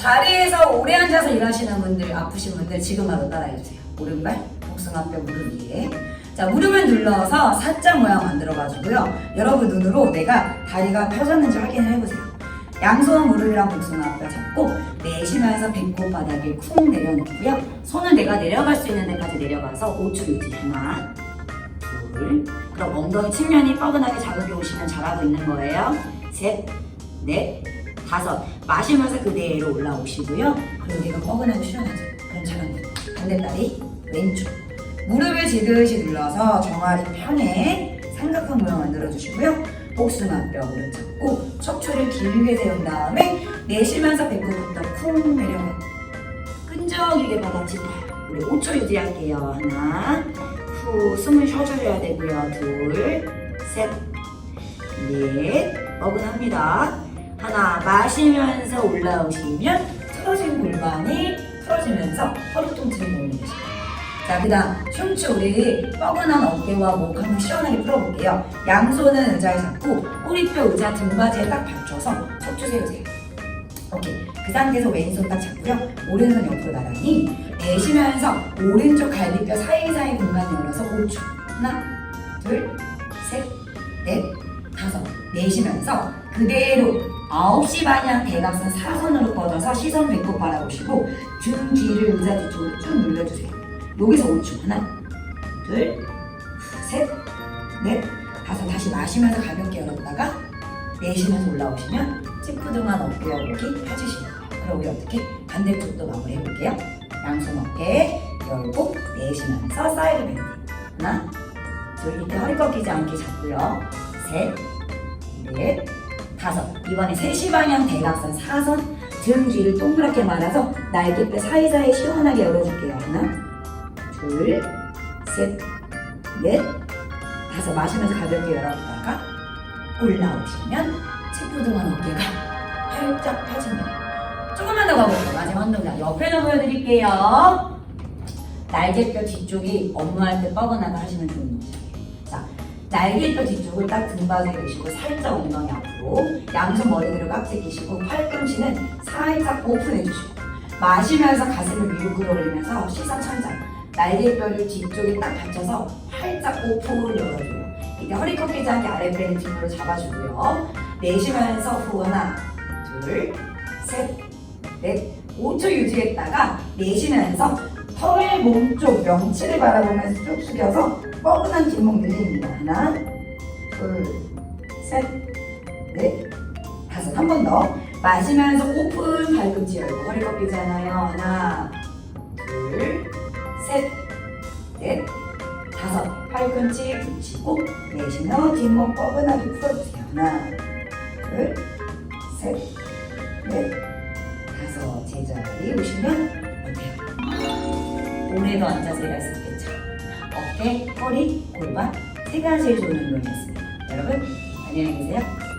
자리에서 오래 앉아서 일하시는 분들, 아프신 분들 지금 바로 따라해주세요. 오른발, 복숭아뼈 무릎 위에. 자, 무릎을 눌러서 사자 모양 만들어가지고요. 여러분 눈으로 내가 다리가 펴졌는지 확인을 해보세요. 양손 무릎이랑 복숭아뼈 잡고 내쉬면서 배꼽 바닥에 쿵 내려놓고요. 손은 내가 내려갈 수 있는 데까지 내려가서 5초 유지. 하나, 둘. 그럼 엉덩이 측면이 뻐근하게 자극이 오시면 잘하고 있는 거예요. 셋, 넷, 다섯. 마시면서 그대로 올라오시고요. 그리고 내가 뻐근하고 시원하죠. 그럼 잘합니다. 반대다리 왼쪽. 무릎을 지그시 눌러서 정아리 편에 삼각형 모양 만들어주시고요. 복숭아뼈 무릎 잡고 척추를 길게 세운 다음에 내쉬면서 배꼽부터 쿵 내려가. 끈적이게 받아치고 우리 5초 유지할게요. 하나, 후 숨을 쉬어줘야 되고요. 둘, 셋, 넷. 어근합니다. 하나 마시면서 올라오시면 틀어진 골반이 풀어지면서 허리 통증이 오는 것입니다. 자, 그 다음 흉추 우리 뻐근한 어깨와 목 한번 시원하게 풀어볼게요. 양손은 의자에 잡고 꼬리뼈 의자 등받이에 딱 받쳐서 척추 세우세요. 오케이. 그 상태에서 왼손 딱 잡고요. 오른손 옆으로 나란히 내쉬면서 오른쪽 갈비뼈 사이사이 공간 열어서 5초. 하나, 둘, 셋, 넷, 다섯. 내쉬면서 그대로 9시 방향 대각선 사선으로 뻗어서 시선 배꼽 바라보시고 등 뒤를 의자 뒤쪽으로 쭉 눌러주세요. 여기서 5초. 하나, 둘, 셋, 넷, 다섯. 다시 마시면서 가볍게 열었다가 내쉬면서 올라오시면 찌푸둥한 목이 펴지시는 거예요. 그럼 우리 어떻게 반대쪽도 마무리 해볼게요. 양손 어깨 열고 내쉬면서 사이드 밴드. 하나, 둘, 이때 허리 꺾이지 않게 잡고요. 셋, 넷, 다섯. 이번에 3시 방향 대각선 사선 등 뒤를 동그랗게 말아서 날개뼈 사이사이 시원하게 열어줄게요. 하나, 둘, 셋, 넷, 다섯. 마시면서 가볍게 열었다가 올라오시면 찌푸둥한 어깨가 활짝 펴집니다. 조금만 더 가볼게요. 마지막 한 동작. 옆에도 보여드릴게요. 날개뼈 뒤쪽이 업무할 때 뻐근하게 하시면 좋은. 자, 날개뼈 뒤쪽을 딱 등받이에 대시고 살짝 엉덩이 앞으로 양손 머리대로 깍지 끼시고 팔꿈치는 살짝 오픈해 주시고 마시면서 가슴을 위로 끌어올리면서 시선 천장 날개뼈를 뒤쪽에 딱 받쳐서 활짝 오픈 열어줘요. 이때 허리 꺾이지 않게 아랫배를 등으로 잡아주고요. 내쉬면서 후 하나 둘셋넷 5초 유지했다가 내쉬면서 턱을 몸쪽 명치를 바라보면서 쭉 숙여서 뻐근한 뒷목 늘립니다. 하나, 둘, 셋, 넷, 다섯. 한 번 더. 마시면서 오픈 발꿈치 열고 허리 꺾이지 않아요. 하나, 둘, 셋, 넷, 다섯. 팔꿈치 붙이고 내쉬며 뒷목 뻐근하게 풀어주세요. 하나, 둘, 셋, 넷, 다섯. 제자리 오시면 어때요? 오래도 앉아서 일할 수 있겠죠? 어깨, 허리, 골반 세 가지의 좋은 운동이었습니다. 여러분 안녕히 계세요.